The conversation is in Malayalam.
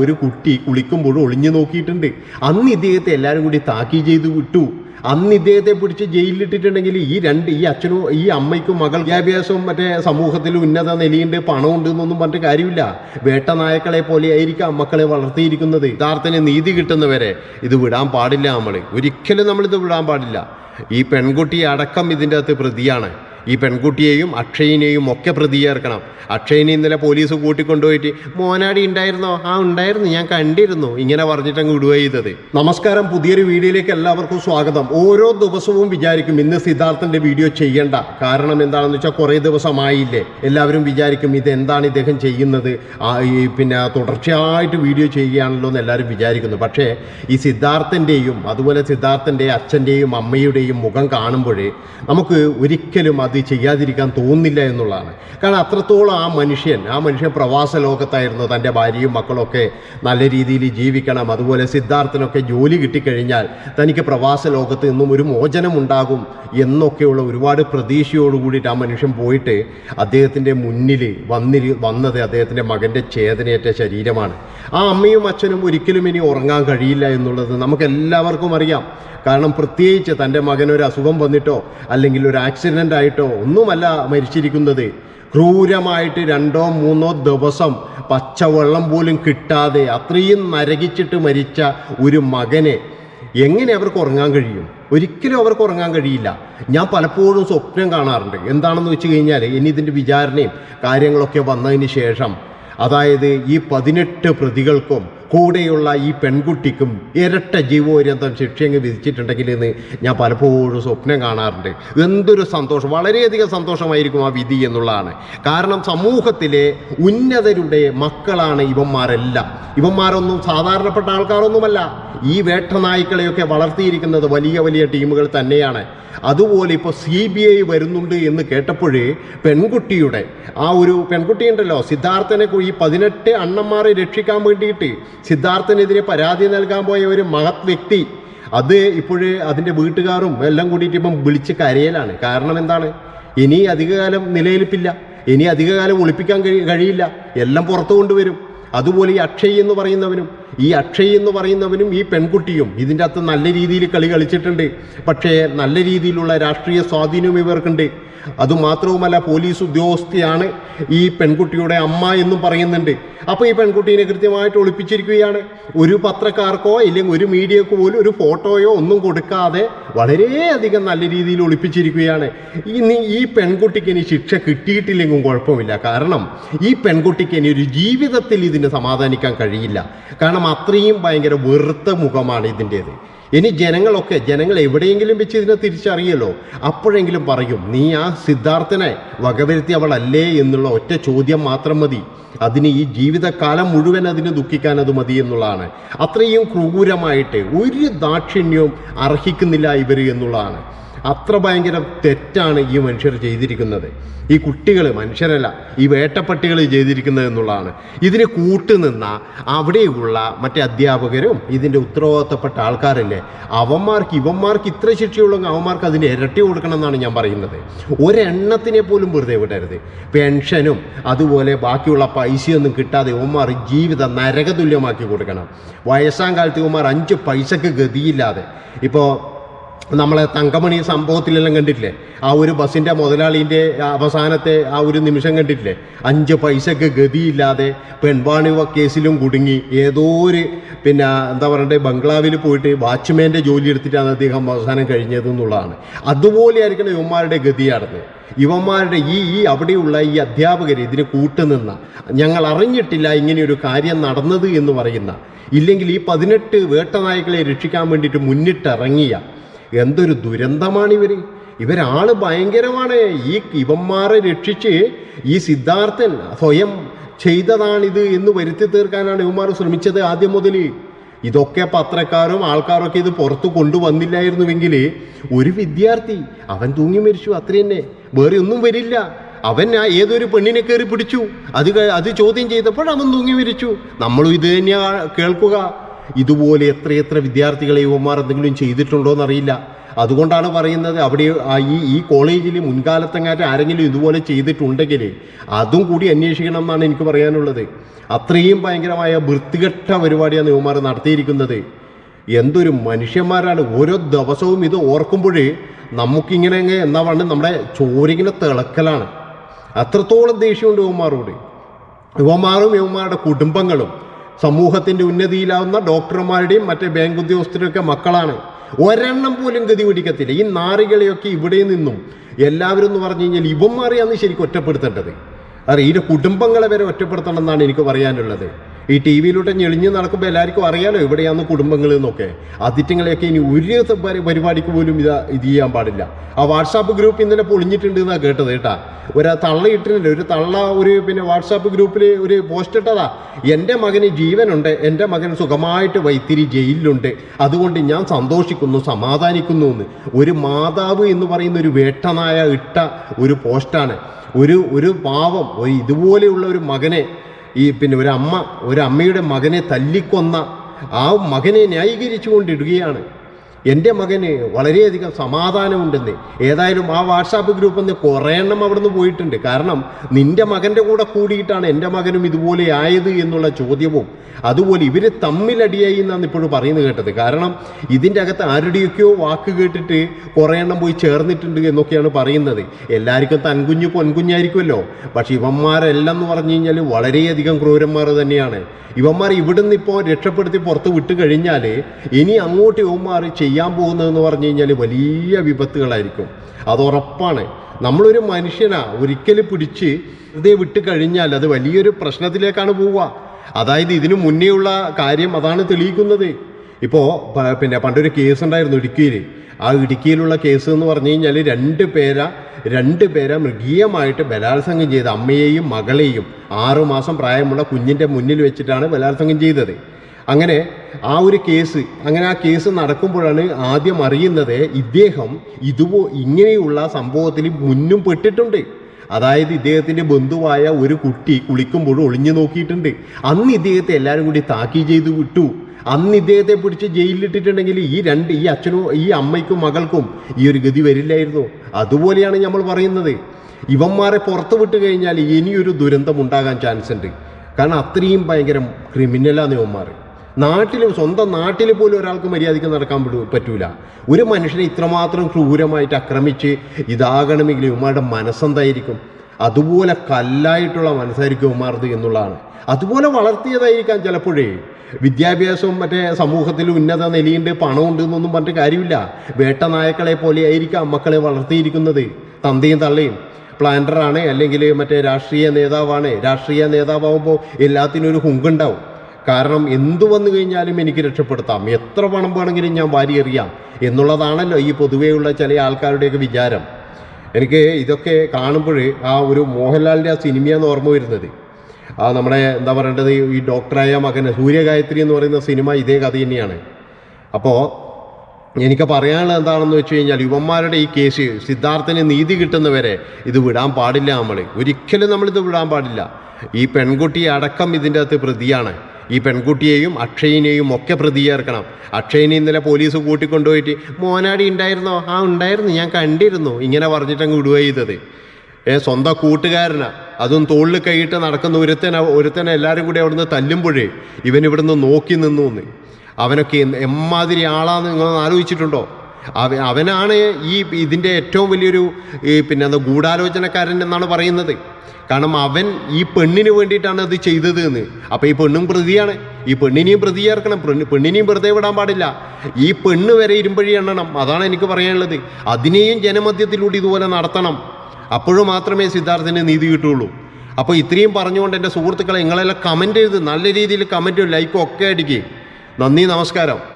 ഒരു കുട്ടി കുളിക്കുമ്പോഴും ഒളിഞ്ഞു നോക്കിയിട്ടുണ്ട്. അന്ന് ഇദ്ദേഹത്തെ എല്ലാവരും കൂടി താക്കി ചെയ്ത് വിട്ടു. അന്ന് ഇദ്ദേഹത്തെ പിടിച്ച് ജയിലിലിട്ടിട്ടുണ്ടെങ്കിൽ ഈ രണ്ട് ഈ അച്ഛനും ഈ അമ്മയ്ക്കും മകൾ വിദ്യാഭ്യാസവും മറ്റേ സമൂഹത്തിൽ ഉന്നത നിലയുണ്ട് പണമുണ്ട് എന്നൊന്നും പറഞ്ഞിട്ട് കാര്യമില്ല. വേട്ടനായക്കളെ പോലെ ആയിരിക്കാം മക്കളെ വളർത്തിയിരിക്കുന്നത്. യഥാർത്ഥത്തിന് നീതി കിട്ടുന്നവരെ ഇത് വിടാൻ പാടില്ല നമ്മൾ ഒരിക്കലും നമ്മളിത് വിടാൻ പാടില്ല. ഈ പെൺകുട്ടി അടക്കം ഇതിന്റെ അകത്ത് പ്രതിയാണ്. ഈ പെൺകുട്ടിയെയും അക്ഷയിനെയും ഒക്കെ പ്രതി ചേർക്കണം അക്ഷയിനെ ഇന്നലെ പോലീസ് കൂട്ടിക്കൊണ്ടുപോയിട്ട് മോനാടി ഉണ്ടായിരുന്നോ ആ ഉണ്ടായിരുന്നു. ഞാൻ കണ്ടിരുന്നു. ഇങ്ങനെ പറഞ്ഞിട്ട് അങ്ങ് വിടുക ചെയ്തത്. നമസ്കാരം. പുതിയൊരു വീഡിയോയിലേക്ക് എല്ലാവർക്കും സ്വാഗതം. ഓരോ ദിവസവും വിചാരിക്കും ഇന്ന് സിദ്ധാർത്ഥന്റെ വീഡിയോ ചെയ്യണ്ട. കാരണം എന്താണെന്ന് വെച്ചാൽ കുറേ ദിവസമായില്ലേ. എല്ലാവരും വിചാരിക്കും ഇത് എന്താണ് ഇദ്ദേഹം ചെയ്യുന്നത്. പിന്നെ തുടർച്ചയായിട്ട് വീഡിയോ ചെയ്യുകയാണല്ലോ എന്ന് എല്ലാവരും വിചാരിക്കുന്നു. പക്ഷേ ഈ സിദ്ധാർത്ഥന്റെയും അതുപോലെ സിദ്ധാർത്ഥന്റെ അച്ഛന്റെയും അമ്മയുടെയും മുഖം കാണുമ്പോഴേ നമുക്ക് ഒരിക്കലും അത് ചെയ്യാതിരിക്കാൻ തോന്നില്ല എന്നുള്ളതാണ്. കാരണം അത്രത്തോളം ആ മനുഷ്യൻ ആ മനുഷ്യൻ പ്രവാസ ലോകത്തായിരുന്നു. തന്റെ ഭാര്യയും മക്കളൊക്കെ നല്ല രീതിയിൽ ജീവിക്കണം. അതുപോലെ സിദ്ധാർത്ഥനൊക്കെ ജോലി കിട്ടിക്കഴിഞ്ഞാൽ തനിക്ക് പ്രവാസ ലോകത്ത് നിന്നും ഒരു മോചനം ഉണ്ടാകും എന്നൊക്കെയുള്ള ഒരുപാട് പ്രതീക്ഷയോട് കൂടിയിട്ട് ആ മനുഷ്യൻ പോയിട്ട് അദ്ദേഹത്തിന്റെ മുന്നിൽ വന്നിരി വന്നത് അദ്ദേഹത്തിന്റെ മകന്റെ ചേതനയേറ്റ ശരീരമാണ്. ആ അമ്മയും അച്ഛനും ഒരിക്കലും ഇനി ഉറങ്ങാൻ കഴിയില്ല എന്നുള്ളത് നമുക്ക് എല്ലാവർക്കും അറിയാം. കാരണം പ്രത്യേകിച്ച് തന്റെ മകനൊരു അസുഖം വന്നിട്ടോ അല്ലെങ്കിൽ ഒരു ആക്സിഡന്റ് ആയിട്ടോ ഒന്നുമല്ല മരിച്ചിരിക്കുന്നത്. ക്രൂരമായിട്ട് രണ്ടോ മൂന്നോ ദിവസം പച്ചവെള്ളം പോലും കിട്ടാതെ അത്രയും നരകിച്ചിട്ട് മരിച്ച ഒരു മകനെ എങ്ങനെ അവർക്ക് ഉറങ്ങാൻ കഴിയും? ഒരിക്കലും അവർക്ക് ഉറങ്ങാൻ കഴിയില്ല. ഞാൻ പലപ്പോഴും സ്വപ്നം കാണാറുണ്ട്. എന്താണെന്ന് വെച്ച് കഴിഞ്ഞാൽ ഇനി ഇതിന്റെ വിചാരണയും കാര്യങ്ങളൊക്കെ വന്നതിന് ശേഷം. അതായത് ഈ പതിനെട്ട് പ്രതികൾക്കും കൂടെയുള്ള ഈ പെൺകുട്ടിക്കും ഇരട്ട ജീവപര്യന്തം ശിക്ഷയങ്ങ് വിധിച്ചിട്ടുണ്ടെങ്കിൽ എന്ന് ഞാൻ പലപ്പോഴും സ്വപ്നം കാണാറുണ്ട്. എന്തൊരു സന്തോഷം. വളരെയധികം സന്തോഷമായിരിക്കും ആ വിധി എന്നുള്ളതാണ്. കാരണം സമൂഹത്തിലെ ഉന്നതരുടെ മക്കളാണ് ഇവന്മാരെല്ലാം. ഇവന്മാരൊന്നും സാധാരണപ്പെട്ട ആൾക്കാരൊന്നുമല്ല. ഈ വേട്ടനായ്ക്കളെയൊക്കെ വളർത്തിയിരിക്കുന്നത് വലിയ വലിയ ടീമുകൾ തന്നെയാണ്. അതുപോലെ ഇപ്പോൾ സി ബി ഐ വരുന്നുണ്ട് എന്ന് കേട്ടപ്പോഴേ പെൺകുട്ടിയുടെ ആ ഒരു പെൺകുട്ടിയുണ്ടല്ലോ സിദ്ധാർത്ഥനെ ഈ പതിനെട്ട് അണ്ണന്മാരെ രക്ഷിക്കാൻ വേണ്ടിയിട്ട് സിദ്ധാർത്ഥനെതിരെ പരാതി നൽകാൻ പോയ ഒരു മഹത് വ്യക്തി അത് ഇപ്പോഴേ അതിന്റെ വീട്ടുകാരും എല്ലാം കൂടിയിട്ട് ഇപ്പം വിളിച്ച് കരയലാണ്. കാരണം എന്താണ്? ഇനി അധികകാലം നിലനിൽപ്പില്ല. ഇനി അധികകാലം ഒളിപ്പിക്കാൻ കഴി കഴിയില്ല. എല്ലാം പുറത്തു കൊണ്ടുവരും. അതുപോലെ ഈ അക്ഷയ് എന്ന് പറയുന്നവനും ഈ അക്ഷയ് എന്ന് പറയുന്നവനും ഈ പെൺകുട്ടിയും ഇതിന്റെ അകത്ത് നല്ല രീതിയിൽ കളി കളിച്ചിട്ടുണ്ട്. പക്ഷേ നല്ല രീതിയിലുള്ള രാഷ്ട്രീയ സ്വാധീനവും ഇവർക്കുണ്ട്. അതുമാത്രവുമല്ല പോലീസ് ഉദ്യോഗസ്ഥയാണ് ഈ പെൺകുട്ടിയുടെ അമ്മ എന്നും പറയുന്നുണ്ട്. അപ്പോൾ ഈ പെൺകുട്ടീനെ കൃത്യമായിട്ട് ഒളിപ്പിച്ചിരിക്കുകയാണ്. ഒരു പത്രക്കാർക്കോ ഇല്ലെങ്കിൽ ഒരു മീഡിയക്കോ പോലും ഒരു ഫോട്ടോയോ ഒന്നും കൊടുക്കാതെ വളരെയധികം നല്ല രീതിയിൽ ഒളിപ്പിച്ചിരിക്കുകയാണ്. ഇനി ഈ പെൺകുട്ടിക്ക് ഇനി ശിക്ഷ കിട്ടിയിട്ടില്ലെങ്കിലും കുഴപ്പമില്ല. കാരണം ഈ പെൺകുട്ടിക്ക് ഇനി ഒരു ജീവിതത്തിൽ ഇതിന് സമാധാനിക്കാൻ കഴിയില്ല. കാരണം അത്രയും ഭയങ്കര വെറുത്ത മുഖമാണ് ഇതിന്റേത്. ഇനി ജനങ്ങളൊക്കെ ജനങ്ങൾ എവിടെയെങ്കിലും വെച്ച് ഇതിനെ തിരിച്ചറിയല്ലോ. അപ്പോഴെങ്കിലും പറയും നീ ആ സിദ്ധാർത്ഥനെ വകവരുത്തി അവളല്ലേ? എന്നുള്ള ഒറ്റ ചോദ്യം മാത്രം മതി. അതിന് ഈ ജീവിതകാലം മുഴുവൻ അതിന് ദുഃഖിക്കാൻ അത് മതി എന്നുള്ളതാണ്. അത്രയും ക്രൂരമായിട്ട് ഒരു ദാക്ഷിണ്യവും അർഹിക്കുന്നില്ല ഇവർ എന്നുള്ളതാണ്. അത്ര ഭയങ്കര തെറ്റാണ് ഈ മനുഷ്യർ ചെയ്തിരിക്കുന്നത്. ഈ കുട്ടികൾ മനുഷ്യരല്ല ഈ വേട്ടപ്പട്ടികൾ ചെയ്തിരിക്കുന്നത് എന്നുള്ളതാണ്. ഇതിന് കൂട്ടുനിന്ന അവിടെയുള്ള മറ്റേ അധ്യാപകരും ഇതിന്റെ ഉത്തരവാദിത്തപ്പെട്ട ആൾക്കാരല്ലേ? അവന്മാർക്ക് ഇവന്മാർക്ക് ഇത്ര ശിക്ഷയുള്ളെങ്കിൽ അവന്മാർക്ക് അതിന് ഇരട്ടി കൊടുക്കണം എന്നാണ് ഞാൻ പറയുന്നത്. ഒരെണ്ണത്തിനെ പോലും വെറുതെ വിടരുത്. പെൻഷനും അതുപോലെ ബാക്കിയുള്ള പൈസയൊന്നും കിട്ടാതെ ഇവന്മാർ ജീവിതം നരകതുല്യമാക്കി കൊടുക്കണം. വയസ്സാം കാലത്ത് ഇവന്മാർ അഞ്ച് പൈസക്ക് ഗതിയില്ലാതെ. ഇപ്പോൾ നമ്മളെ തങ്കമണി സംഭവത്തിലെല്ലാം കണ്ടിട്ടില്ലേ? ആ ഒരു ബസ്സിന്റെ മുതലാളിന്റെ അവസാനത്തെ ആ ഒരു നിമിഷം കണ്ടിട്ടില്ലേ? അഞ്ച് പൈസക്ക് ഗതിയില്ലാതെ പെൺവാണിവ കേസിലും കുടുങ്ങി. ഏതോ ഒരു പിന്നെ എന്താ പറയണ്ടേ ബംഗ്ലാവിൽ പോയിട്ട് വാച്ച്മാന്റെ ജോലി എടുത്തിട്ടാണ് അദ്ദേഹം അവസാനം കഴിഞ്ഞത് എന്നുള്ളതാണ്. അതുപോലെ ആയിരിക്കണം ഇവന്മാരുടെ ഗതിയാണെന്ന്. ഇവന്മാരുടെ ഈ ഈ അവിടെയുള്ള ഈ അധ്യാപകർ ഇതിന് കൂട്ടുനിന്ന ഞങ്ങൾ അറിഞ്ഞിട്ടില്ല ഇങ്ങനെയൊരു കാര്യം നടന്നത് എന്ന് പറയുന്ന ഇല്ലെങ്കിൽ ഈ പതിനെട്ട് വേട്ടനായ്ക്കളെ രക്ഷിക്കാൻ വേണ്ടിയിട്ട് മുന്നിട്ടിറങ്ങിയ എന്തൊരു ദുരന്തമാണ് ഇവർ ഇവരാൾ ഭയങ്കരമാണ്. ഈ ഇവന്മാരെ രക്ഷിച്ച് ഈ സിദ്ധാർത്ഥൻ സ്വയം ചെയ്തതാണിത് എന്ന് വരുത്തി തീർക്കാനാണ് ഇവന്മാർ ശ്രമിച്ചത് ആദ്യം മുതൽ ഇതൊക്കെ പത്രക്കാരും ആൾക്കാരൊക്കെ ഇത് പുറത്തു കൊണ്ടുവന്നില്ലായിരുന്നുവെങ്കിൽ ഒരു വിദ്യാർത്ഥി അവൻ തൂങ്ങി മരിച്ചു അത്ര തന്നെ. വേറെ ഒന്നും വരില്ല. അവൻ ആ ഏതൊരു പെണ്ണിനെ കയറി പിടിച്ചു. അത് അത് ചോദ്യം ചെയ്തപ്പോൾ അവൻ തൂങ്ങി മരിച്ചു. നമ്മളും ഇത് തന്നെയാ കേൾക്കുക. ഇതുപോലെ എത്രയെത്ര വിദ്യാർത്ഥികളെ യുവന്മാർ എന്തെങ്കിലും ചെയ്തിട്ടുണ്ടോ എന്നറിയില്ല. അതുകൊണ്ടാണ് പറയുന്നത് അവിടെ ഈ ഈ കോളേജിൽ മുൻകാലത്തെങ്ങാറ്റ് ആരെങ്കിലും ഇതുപോലെ ചെയ്തിട്ടുണ്ടെങ്കിൽ അതും കൂടി അന്വേഷിക്കണം എന്നാണ് എനിക്ക് പറയാനുള്ളത്. അത്രയും ഭയങ്കരമായ വൃത്തികെട്ട പരിപാടിയാണ് യുവന്മാർ നടത്തിയിരിക്കുന്നത്. എന്തൊരു മനുഷ്യന്മാരാണ്. ഓരോ ദിവസവും ഇത് ഓർക്കുമ്പോഴേ നമുക്കിങ്ങനെ എന്നാ പറഞ്ഞ് നമ്മുടെ ചോരിങ്ങനെ തിളക്കലാണ്. അത്രത്തോളം ദേഷ്യമുണ്ട് യുവന്മാരോട് യുവമാരും യുവമാരുടെ കുടുംബങ്ങളും സമൂഹത്തിന്റെ ഉന്നതിയിലാവുന്ന ഡോക്ടർമാരുടെയും മറ്റേ ബാങ്ക് ഉദ്യോഗസ്ഥരുടെയൊക്കെ മക്കളാണ്. ഒരെണ്ണം പോലും ഗതി പിടിക്കത്തില്ല. ഈ നാറികളെയൊക്കെ ഇവിടെ നിന്നും എല്ലാവരും എന്ന് പറഞ്ഞു കഴിഞ്ഞാൽ ഇവന്മാരെയാണ് ശരിക്കും ഒറ്റപ്പെടുത്തേണ്ടത്. അതെ ഇതിന്റെ കുടുംബങ്ങളെ വരെ ഒറ്റപ്പെടുത്തണം എന്നാണ് എനിക്ക് പറയാനുള്ളത്. ഈ ടി വിയിലൂടെ ഞെളിഞ്ഞ് നടക്കുമ്പോൾ എല്ലാവർക്കും അറിയാലോ ഇവിടെയാണ് കുടുംബങ്ങൾ എന്നൊക്കെ. അതിറ്റങ്ങളെയൊക്കെ ഇനി ഒരു പരിപാടിക്ക് പോലും ഇത് ഇത് ചെയ്യാൻ പാടില്ല. ആ വാട്സാപ്പ് ഗ്രൂപ്പ് ഇന്നലെ പൊളിഞ്ഞിട്ടുണ്ട് എന്നാണ് കേട്ടത് കേട്ടാ. ഒരു തള്ള ഇട്ടിട്ടുണ്ട് ഒരു തള്ള ഒരു പിന്നെ വാട്സാപ്പ് ഗ്രൂപ്പിൽ ഒരു പോസ്റ്റ് ഇട്ടതാ. എന്റെ മകന് ജീവനുണ്ട്. എന്റെ മകൻ സുഖമായിട്ട് വൈത്തിരി ജയിലിലുണ്ട്. അതുകൊണ്ട് ഞാൻ സന്തോഷിക്കുന്നു സമാധാനിക്കുന്നു എന്ന്. ഒരു മാതാവ് എന്ന് പറയുന്ന ഒരു വേട്ടനായ ഇട്ട ഒരു പോസ്റ്റാണ്. ഒരു ഒരു പാവം ഇതുപോലെയുള്ള ഒരു മകനെ ഈ പിന്നെ ഒരു അമ്മ ഒരു അമ്മയുടെ മകനെ തല്ലിക്കൊന്ന ആ മകനെ ന്യായീകരിച്ചു കൊണ്ടിടുകയാണ് എന്റെ മകന് വളരെയധികം സമാധാനമുണ്ടെന്ന്. ഏതായാലും ആ വാട്സാപ്പ് ഗ്രൂപ്പിൽ നിന്ന് കുറേ എണ്ണം അവിടെ നിന്ന് പോയിട്ടുണ്ട്. കാരണം നിന്റെ മകന്റെ കൂടെ കൂടിയിട്ടാണ് എന്റെ മകനും ഇതുപോലെ ആയത് എന്നുള്ള ചോദ്യവും. അതുപോലെ ഇവർ തമ്മിലടിയായി എന്നാണ് ഇപ്പോഴും പറയുന്നത് കേട്ടത്. കാരണം ഇതിന്റെ അകത്ത് ആരുടെയൊക്കെയോ വാക്ക് കേട്ടിട്ട് കുറേ എണ്ണം പോയി ചേർന്നിട്ടുണ്ട് എന്നൊക്കെയാണ് പറയുന്നത്. എല്ലാവർക്കും തൻകുഞ്ഞ് പൊൻകുഞ്ഞായിരിക്കുമല്ലോ. പക്ഷെ ഇവന്മാരെല്ലാം എന്ന് പറഞ്ഞു കഴിഞ്ഞാൽ വളരെയധികം ക്രൂരന്മാർ തന്നെയാണ്. ഇവന്മാർ ഇവിടുന്ന് ഇപ്പോൾ രക്ഷപ്പെടുത്തി പുറത്ത് വിട്ട് കഴിഞ്ഞാൽ ഇനി അങ്ങോട്ട് ഇവന്മാർ ചെയ്യാൻ പോകുന്നതെന്ന് പറഞ്ഞു കഴിഞ്ഞാൽ വലിയ വിപത്തുകളായിരിക്കും. അത് ഉറപ്പാണ്. നമ്മളൊരു മനുഷ്യനാ ഒരിക്കൽ പിടിച്ച് വെറുതെ വിട്ട് കഴിഞ്ഞാൽ അത് വലിയൊരു പ്രശ്നത്തിലേക്കാണ് പോവുക. അതായത് ഇതിനു മുന്നേ ഉള്ള കാര്യം അതാണ് തെളിയിക്കുന്നത്. ഇപ്പോൾ പിന്നെ പണ്ടൊരു കേസ് ഉണ്ടായിരുന്നു ഇടുക്കിയിൽ ആ ഇടുക്കിയിലുള്ള കേസ് എന്ന് പറഞ്ഞു കഴിഞ്ഞാൽ രണ്ട് പേര രണ്ട് പേരെ മൃഗീയമായിട്ട് ബലാത്സംഗം ചെയ്ത് അമ്മയെയും മകളെയും ആറുമാസം പ്രായമുള്ള കുഞ്ഞിന്റെ മുന്നിൽ വെച്ചിട്ടാണ് ബലാത്സംഗം ചെയ്തത്. അങ്ങനെ ആ ഒരു കേസ് അങ്ങനെ ആ കേസ് നടക്കുമ്പോഴാണ് ആദ്യം അറിയുന്നത് ഇദ്ദേഹം ഇതുപോ ഇങ്ങനെയുള്ള സംഭവത്തിൽ മുന്നും പെട്ടിട്ടുണ്ട്. അതായത് ഇദ്ദേഹത്തിന്റെ ബന്ധുവായ ഒരു കുട്ടി കുളിക്കുമ്പോൾ ഒളിഞ്ഞു നോക്കിയിട്ടുണ്ട്. അന്ന് ഇദ്ദേഹത്തെ എല്ലാവരും കൂടി താക്കി ചെയ്ത് വിട്ടു. അന്ന് ഇദ്ദേഹത്തെ പിടിച്ച് ജയിലിലിട്ടിട്ടുണ്ടെങ്കിൽ ഈ രണ്ട് ഈ അച്ഛനും ഈ അമ്മയ്ക്കും മകൾക്കും ഈ ഒരു ഗതി വരില്ലായിരുന്നു. അതുപോലെയാണ് നമ്മൾ പറയുന്നത്. ഇവന്മാരെ പുറത്തു വിട്ട് കഴിഞ്ഞാൽ ഇനിയൊരു ദുരന്തം ഉണ്ടാകാൻ ചാൻസ് ഉണ്ട്. കാരണം അത്രയും ഭയങ്കര ക്രിമിനലാണ് ഇവന്മാർ നാട്ടിൽ സ്വന്തം നാട്ടിൽ പോലും ഒരാൾക്ക് മര്യാദയ്ക്ക് നടക്കാൻ പറ്റൂല. ഒരു മനുഷ്യനെ ഇത്രമാത്രം ക്രൂരമായിട്ട് ആക്രമിച്ച് ഇതാകണമെങ്കിൽ ഉമ്മയുടെ മനസ്സെന്തായിരിക്കും? അതുപോലെ കല്ലായിട്ടുള്ള മനസ്സായിരിക്കും ഉമ്മാർത് എന്നുള്ളതാണ്. അതുപോലെ വളർത്തിയതായിരിക്കാം ചിലപ്പോഴേ. വിദ്യാഭ്യാസവും മറ്റേ സമൂഹത്തിൽ ഉന്നത നിലയുണ്ട് പണമുണ്ട് എന്നൊന്നും പറഞ്ഞിട്ട് കാര്യമില്ല. വേട്ട നായക്കളെ പോലെ ആയിരിക്കാം മക്കളെ വളർത്തിയിരിക്കുന്നത്. തന്തയും തള്ളയും. പ്ലാന്ററാണ് അല്ലെങ്കിൽ മറ്റേ രാഷ്ട്രീയ നേതാവാണ്. രാഷ്ട്രീയ നേതാവാകുമ്പോൾ എല്ലാത്തിനും ഒരു ഹുങ്കുണ്ടാവും. കാരണം എന്തു വന്നു കഴിഞ്ഞാലും എനിക്ക് രക്ഷപ്പെടുത്താം. എത്ര പണം വേണമെങ്കിലും ഞാൻ വാരിയെറിയാം എന്നുള്ളതാണല്ലോ ഈ പൊതുവെയുള്ള ചില ആൾക്കാരുടെയൊക്കെ വിചാരം. എനിക്ക് ഇതൊക്കെ കാണുമ്പോൾ ആ ഒരു മോഹൻലാലിന്റെ ആ സിനിമയാണ് ഓർമ്മ വരുന്നത്. ആ നമ്മുടെ എന്താ പറയേണ്ടത്? ഈ ഡോക്ടറായ മകൻ സൂര്യഗായത്രി എന്ന് പറയുന്ന സിനിമ ഇതേ കഥ തന്നെയാണ്. അപ്പോൾ എനിക്ക് പറയാനുള്ളത് എന്താണെന്ന് വെച്ച് കഴിഞ്ഞാൽ യുവന്മാരുടെ ഈ കേസ് സിദ്ധാർത്ഥന് നീതി കിട്ടുന്നവരെ ഇത് വിടാൻ പാടില്ല നമ്മൾ ഒരിക്കലും നമ്മളിത് വിടാൻ പാടില്ല. ഈ പെൺകുട്ടി അടക്കം ഇതിന്റെ അകത്ത് പ്രതിയാണ്. ഈ പെൺകുട്ടിയെയും അക്ഷയിനെയും ഒക്കെ പ്രതി ചേർക്കണം അക്ഷയിനെ ഇന്നലെ പോലീസ് കൂട്ടിക്കൊണ്ടുപോയിട്ട് മോനാടി ഉണ്ടായിരുന്നോ ആ ഉണ്ടായിരുന്നു. ഞാൻ കണ്ടിരുന്നു. ഇങ്ങനെ പറഞ്ഞിട്ടങ്ങ് വിടുക ചെയ്തത്. സ്വന്തം കൂട്ടുകാരനാ. അതും തോളിൽ കൈയിട്ട് നടക്കുന്ന ഒരുത്തന ഒരുത്തനെ എല്ലാവരും കൂടി അവിടുന്ന് തല്ലുമ്പോഴേ ഇവൻ ഇവിടുന്ന് നോക്കി നിന്നു എന്ന് അവനൊക്കെ എമ്മാതിരി ആളാന്ന് നിങ്ങളൊന്ന് ആലോചിച്ചിട്ടുണ്ടോ? അവനാണ് ഈ ഇതിന്റെ ഏറ്റവും വലിയൊരു ഈ പിന്നെ എന്താ ഗൂഢാലോചനക്കാരൻ എന്നാണ് പറയുന്നത്. കാരണം അവൻ ഈ പെണ്ണിന് വേണ്ടിയിട്ടാണ് അത് ചെയ്തത് എന്ന് അപ്പോൾ ഈ പെണ്ണും പ്രതിയാണ്. ഈ പെണ്ണിനെയും പ്രതി ചേർക്കണം പെണ്ണ് പെണ്ണിനെയും വെറുതെ വിടാൻ പാടില്ല. ഈ പെണ്ണ് വരെ ഇരുമ്പഴി എണ്ണണം. അതാണ് എനിക്ക് പറയാനുള്ളത്. അതിനെയും ജനമധ്യത്തിലൂടെ ഇതുപോലെ നടത്തണം. അപ്പോഴും മാത്രമേ സിദ്ധാർത്ഥന് നീതി കിട്ടുള്ളൂ. അപ്പോൾ ഇത്രയും പറഞ്ഞുകൊണ്ട് എന്റെ സുഹൃത്തുക്കളെ നിങ്ങളെല്ലാം കമന്റ് ചെയ്ത് നല്ല രീതിയിൽ കമന്റും ലൈക്കും ഒക്കെ അടിക്കുകയും നന്ദി നമസ്കാരം.